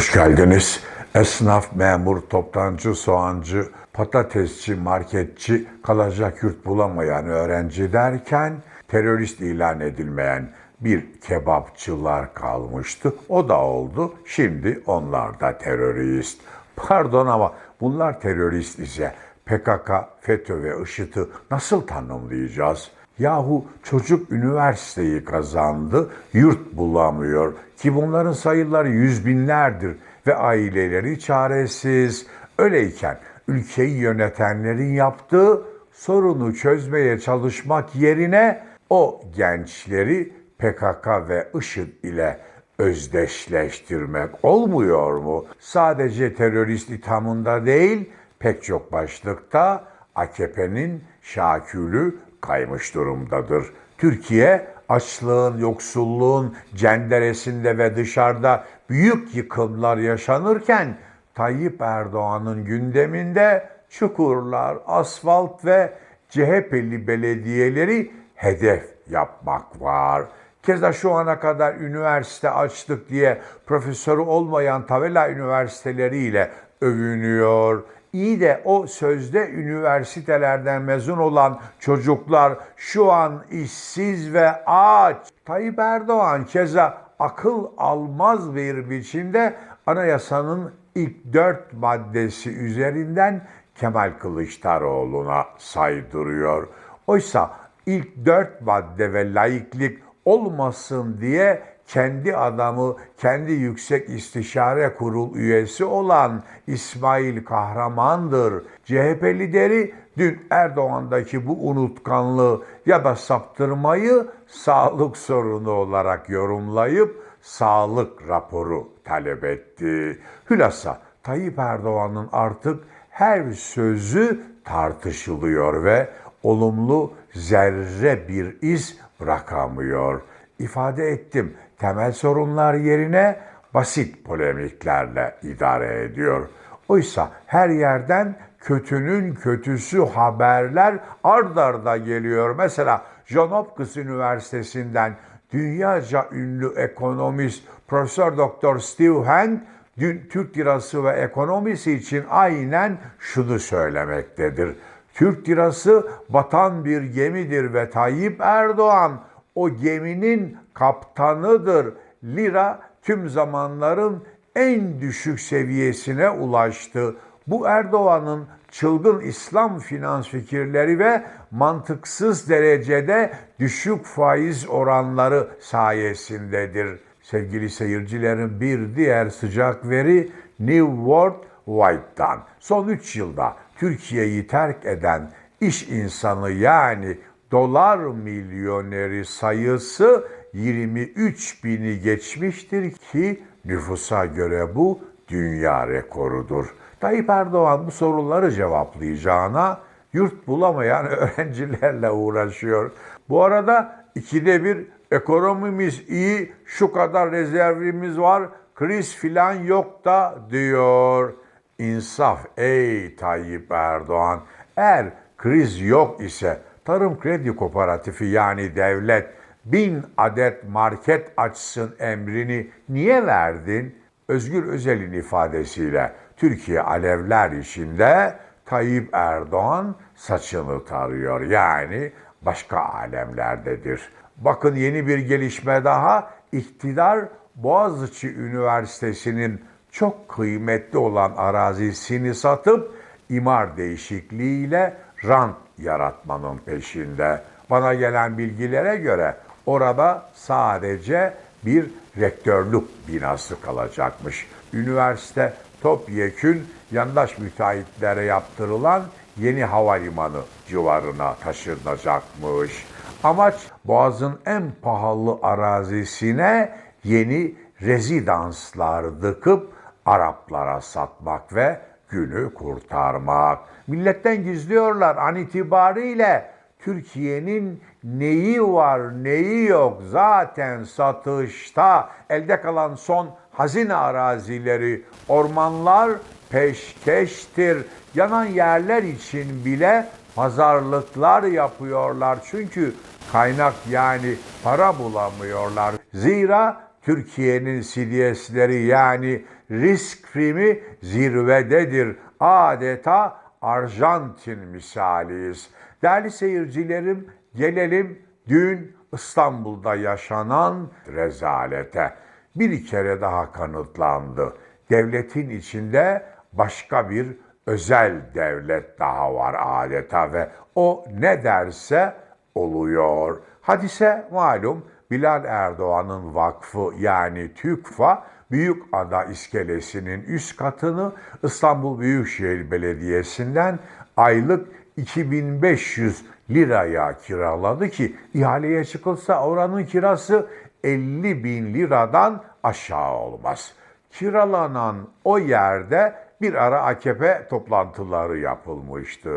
Hoş geldiniz. Esnaf, memur, toptancı, soğancı, patatesçi, marketçi, kalacak yurt bulamayan öğrenci derken terörist ilan edilmeyen bir kebapçılar kalmıştı. O da oldu. Şimdi onlar da terörist. Pardon ama bunlar terörist ise PKK, FETÖ ve IŞİD'i nasıl tanımlayacağız? Yahu çocuk üniversiteyi kazandı, yurt bulamıyor ki bunların sayıları yüz binlerdir ve aileleri çaresiz. Öyleyken ülkeyi yönetenlerin yaptığı sorunu çözmeye çalışmak yerine o gençleri PKK ve IŞİD ile özdeşleştirmek olmuyor mu? Sadece terörist ithamında değil, pek çok başlıkta AKP'nin şakülü kaymış durumdadır. Türkiye açlığın, yoksulluğun cenderesinde ve dışarıda büyük yıkımlar yaşanırken Tayyip Erdoğan'ın gündeminde çukurlar, asfalt ve CHP'li belediyeleri hedef yapmak var. Keza şu ana kadar üniversite açtık diye profesörü olmayan tabela üniversiteleriyle övünüyor. İyi de o sözde üniversitelerden mezun olan çocuklar şu an işsiz ve aç. Tayyip Erdoğan keza akıl almaz bir biçimde anayasanın ilk dört maddesi üzerinden Kemal Kılıçdaroğlu'na saydırıyor. Oysa ilk dört madde ve laiklik olmasın diye kendi adamı, kendi Yüksek İstişare Kurul üyesi olan İsmail Kahraman'dır. CHP lideri dün Erdoğan'daki bu unutkanlığı ya da saptırmayı sağlık sorunu olarak yorumlayıp sağlık raporu talep etti. Hülasa Tayyip Erdoğan'ın artık her sözü tartışılıyor ve olumlu zerre bir iz bırakamıyor. İfade ettim temel sorunlar yerine basit polemiklerle idare ediyor. Oysa her yerden kötünün kötüsü haberler ard arda geliyor. Mesela John Hopkins Üniversitesi'nden dünyaca ünlü ekonomist Profesör Doktor Steve Hank dün Türk lirası ve ekonomisi için aynen şunu söylemektedir. Türk lirası batan bir gemidir ve Tayyip Erdoğan o geminin kaptanıdır. Lira tüm zamanların en düşük seviyesine ulaştı. Bu Erdoğan'ın çılgın İslam finans fikirleri ve mantıksız derecede düşük faiz oranları sayesindedir. Sevgili seyircilerin bir diğer sıcak veri New World White'dan. Son 3 yılda Türkiye'yi terk eden iş insanı yani dolar milyoneri sayısı 23 bini geçmiştir ki nüfusa göre bu dünya rekorudur. Tayyip Erdoğan bu soruları cevaplayacağına yurt bulamayan öğrencilerle uğraşıyor. Bu arada ikide bir ekonomimiz iyi, şu kadar rezervimiz var, kriz filan yok da diyor. İnsaf ey Tayyip Erdoğan. Eğer kriz yok ise Tarım Kredi Kooperatifi yani devlet bin adet market açsın emrini niye verdin? Özgür Özel'in ifadesiyle Türkiye alevler içinde Tayyip Erdoğan saçını tarıyor. Yani başka alemlerdedir. Bakın yeni bir gelişme daha. İktidar Boğaziçi Üniversitesi'nin çok kıymetli olan arazisini satıp imar değişikliğiyle rant yaratmanın peşinde. Bana gelen bilgilere göre orada sadece bir rektörlük binası kalacakmış. Üniversite topyekün yandaş müteahhitlere yaptırılan yeni havalimanı civarına taşınacakmış. Amaç Boğaz'ın en pahalı arazisine yeni rezidanslar dıkıp Araplara satmak ve günü kurtarmak. Milletten gizliyorlar an itibariyle Türkiye'nin neyi var neyi yok zaten satışta elde kalan son hazine arazileri ormanlar peşkeştir. Yanan yerler için bile pazarlıklar yapıyorlar. Çünkü kaynak yani para bulamıyorlar. Zira Türkiye'nin CDS'leri yani risk primi zirvededir. Adeta Arjantin misaliyiz. Değerli seyircilerim gelelim dün İstanbul'da yaşanan rezalete. Bir kere daha kanıtlandı. Devletin içinde başka bir özel devlet daha var adeta ve o ne derse oluyor. Hadise malum Bilal Erdoğan'ın vakfı yani TÜKFA Büyükada iskelesinin üst katını İstanbul Büyükşehir Belediyesi'nden aylık 2500 liraya kiraladı ki ihaleye çıkılsa oranın kirası 50 bin liradan aşağı olmaz. Kiralanan o yerde bir ara AKP toplantıları yapılmıştı.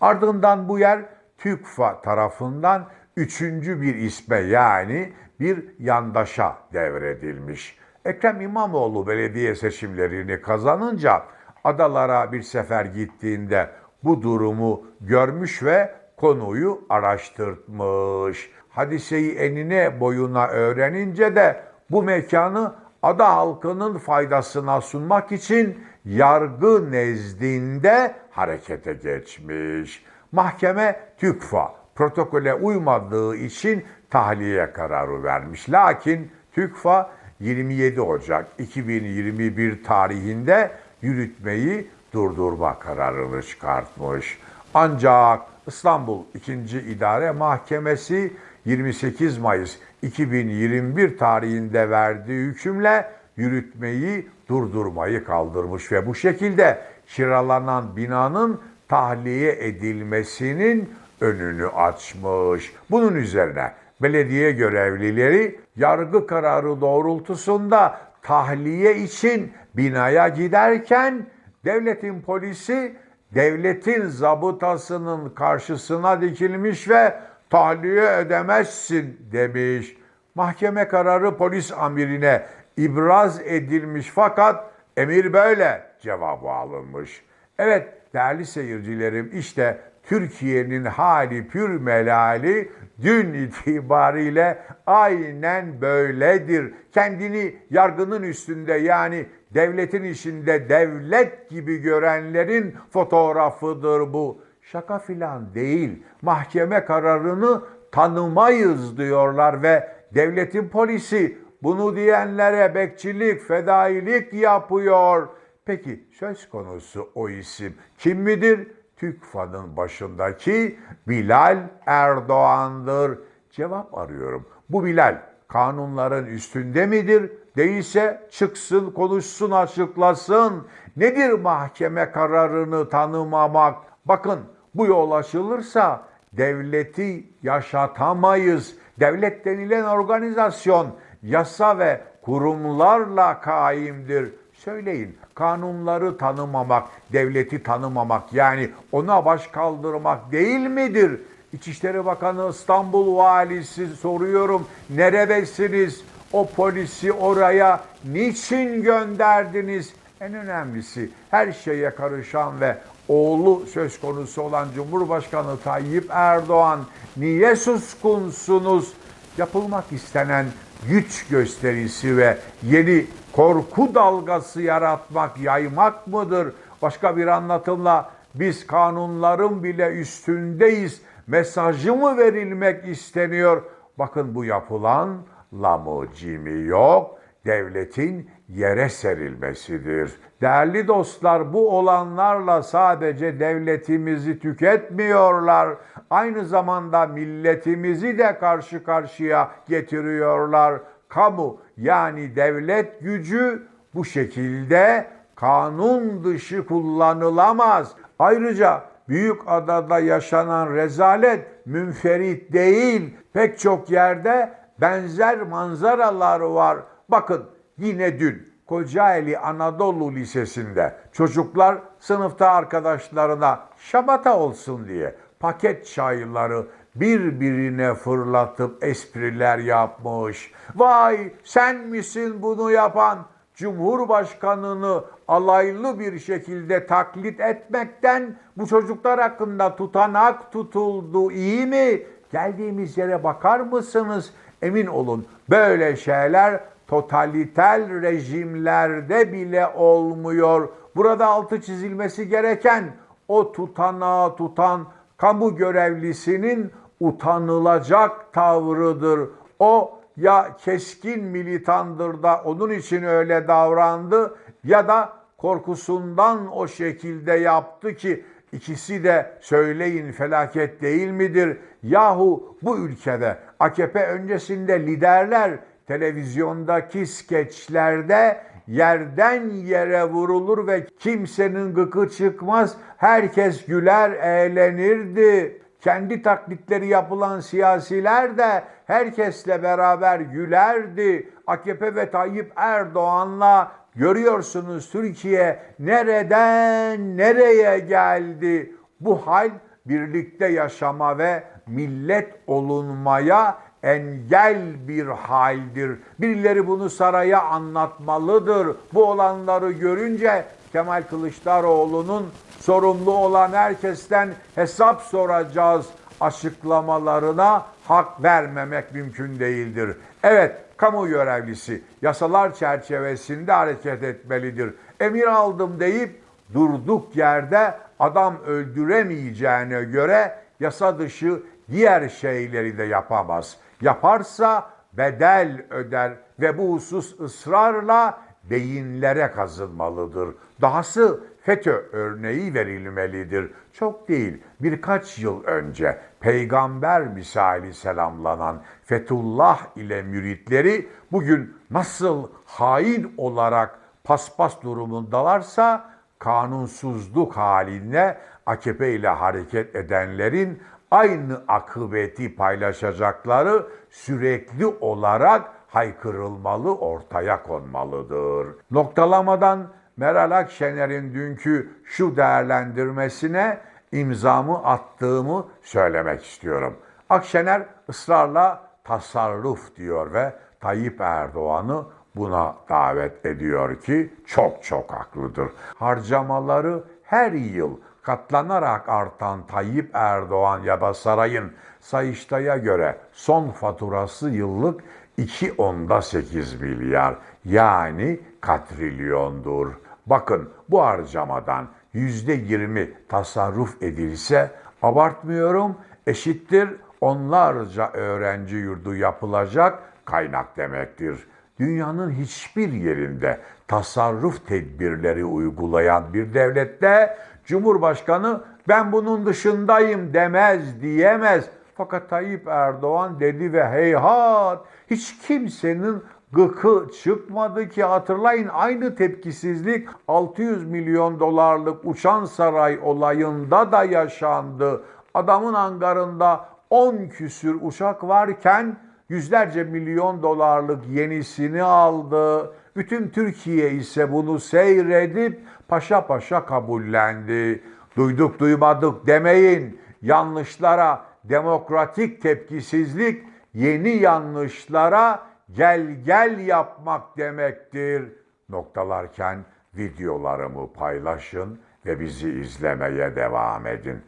Ardından bu yer TÜKFA tarafından üçüncü bir isme yani bir yandaşa devredilmiş. Ekrem İmamoğlu belediye seçimlerini kazanınca adalara bir sefer gittiğinde bu durumu görmüş ve konuyu araştırtmış. Hadiseyi enine boyuna öğrenince de bu mekanı ada halkının faydasına sunmak için yargı nezdinde harekete geçmiş. Mahkeme TÜKFA protokole uymadığı için tahliye kararı vermiş. Lakin TÜKFA 27 Ocak 2021 tarihinde yürütmeyi durdurma kararını çıkartmış. Ancak İstanbul 2. İdare Mahkemesi 28 Mayıs 2021 tarihinde verdiği hükümle yürütmeyi durdurmayı kaldırmış ve bu şekilde kiralanan binanın tahliye edilmesinin önünü açmış. Bunun üzerine belediye görevlileri yargı kararı doğrultusunda tahliye için binaya giderken devletin polisi devletin zabıtasının karşısına dikilmiş ve tahliye edemezsin demiş. Mahkeme kararı polis amirine ibraz edilmiş fakat emir böyle cevabı alınmış. Evet değerli seyircilerim işte Türkiye'nin hali pür melali dün itibariyle aynen böyledir. Kendini yargının üstünde yani devletin içinde devlet gibi görenlerin fotoğrafıdır bu. Şaka filan değil. Mahkeme kararını tanımayız diyorlar ve devletin polisi bunu diyenlere bekçilik, fedailik yapıyor. Peki söz konusu o isim kim midir? TÜKFA'nın başındaki Bilal Erdoğan'dır. Cevap arıyorum. Bu Bilal kanunların üstünde midir? Değilse çıksın, konuşsun, açıklasın. Nedir mahkeme kararını tanımamak? Bakın bu yol açılırsa devleti yaşatamayız. Devlet denilen organizasyon yasa ve kurumlarla kaimdir. Söyleyin kanunları tanımamak, devleti tanımamak yani ona baş kaldırmak değil midir? İçişleri Bakanı İstanbul Valisi soruyorum neredesiniz? O polisi oraya niçin gönderdiniz? En önemlisi her şeye karışan ve oğlu söz konusu olan Cumhurbaşkanı Tayyip Erdoğan niye suskunsunuz? Yapılmak istenen güç gösterisi ve yeni korku dalgası yaratmak, yaymak mıdır? Başka bir anlatımla biz kanunların bile üstündeyiz mesajı mı verilmek isteniyor? Bakın bu yapılan lamucimi yok, devletin yere serilmesidir. Değerli dostlar bu olanlarla sadece devletimizi tüketmiyorlar. Aynı zamanda milletimizi de karşı karşıya getiriyorlar. Kamu yani devlet gücü bu şekilde kanun dışı kullanılamaz. Ayrıca Büyük Adada yaşanan rezalet münferit değil. Pek çok yerde benzer manzaralar var. Bakın yine dün Kocaeli Anadolu Lisesi'nde çocuklar sınıfta arkadaşlarına şabata olsun diye paket çayları birbirine fırlatıp espriler yapmış. Vay sen misin bunu yapan? Cumhurbaşkanını alaylı bir şekilde taklit etmekten bu çocuklar hakkında tutanak tutuldu. İyi mi? Geldiğimiz yere bakar mısınız? Emin olun böyle şeyler totaliter rejimlerde bile olmuyor. Burada altı çizilmesi gereken o tutanağı tutan kamu görevlisinin utanılacak tavrıdır. O ya keskin militandır da onun için öyle davrandı ya da korkusundan o şekilde yaptı ki ikisi de söyleyin felaket değil midir? Yahu bu ülkede AKP öncesinde liderler televizyondaki skeçlerde yerden yere vurulur ve kimsenin gıkı çıkmaz. Herkes güler, eğlenirdi. Kendi taklitleri yapılan siyasiler de herkesle beraber gülerdi. AKP ve Tayyip Erdoğan'la görüyorsunuz Türkiye nereden nereye geldi. Bu hal birlikte yaşama ve millet olunmaya engel bir haldir. Birileri bunu saraya anlatmalıdır. Bu olanları görünce Kemal Kılıçdaroğlu'nun sorumlu olan herkesten hesap soracağız açıklamalarına hak vermemek mümkün değildir. Evet, kamu görevlisi yasalar çerçevesinde hareket etmelidir. Emir aldım deyip durduk yerde adam öldüremeyeceğine göre yasa dışı diğer şeyleri de yapamaz. Yaparsa bedel öder ve bu husus ısrarla beyinlere kazınmalıdır. Dahası FETÖ örneği verilmelidir. Çok değil birkaç yıl önce peygamber misali selamlanan Fethullah ile müritleri bugün nasıl hain olarak paspas durumundalarsa kanunsuzluk halinde AKP ile hareket edenlerin aynı akıbeti paylaşacakları sürekli olarak haykırılmalı, ortaya konmalıdır. Noktalamadan Meral Akşener'in dünkü şu değerlendirmesine imzamı attığımı söylemek istiyorum. Akşener ısrarla tasarruf diyor ve Tayyip Erdoğan'ı buna davet ediyor ki çok çok haklıdır. Harcamaları her yıl katlanarak artan Tayyip Erdoğan ya da sarayın Sayıştay'a göre son faturası yıllık 2.8 milyar yani katrilyondur. Bakın bu harcamadan %20 tasarruf edilse abartmıyorum eşittir onlarca öğrenci yurdu yapılacak kaynak demektir. Dünyanın hiçbir yerinde tasarruf tedbirleri uygulayan bir devlette Cumhurbaşkanı ben bunun dışındayım demez diyemez. Fakat Tayyip Erdoğan dedi ve heyhat hiç kimsenin gıkı çıkmadı ki hatırlayın aynı tepkisizlik 600 milyon dolarlık uçan saray olayında da yaşandı. Adamın hangarında 10 küsür uçak varken yüzlerce milyon dolarlık yenisini aldı. Bütün Türkiye ise bunu seyredip paşa paşa kabullendi. Duyduk duymadık demeyin. Yanlışlara demokratik tepkisizlik yeni yanlışlara gel gel yapmak demektir. Noktalarken videolarımı paylaşın ve bizi izlemeye devam edin.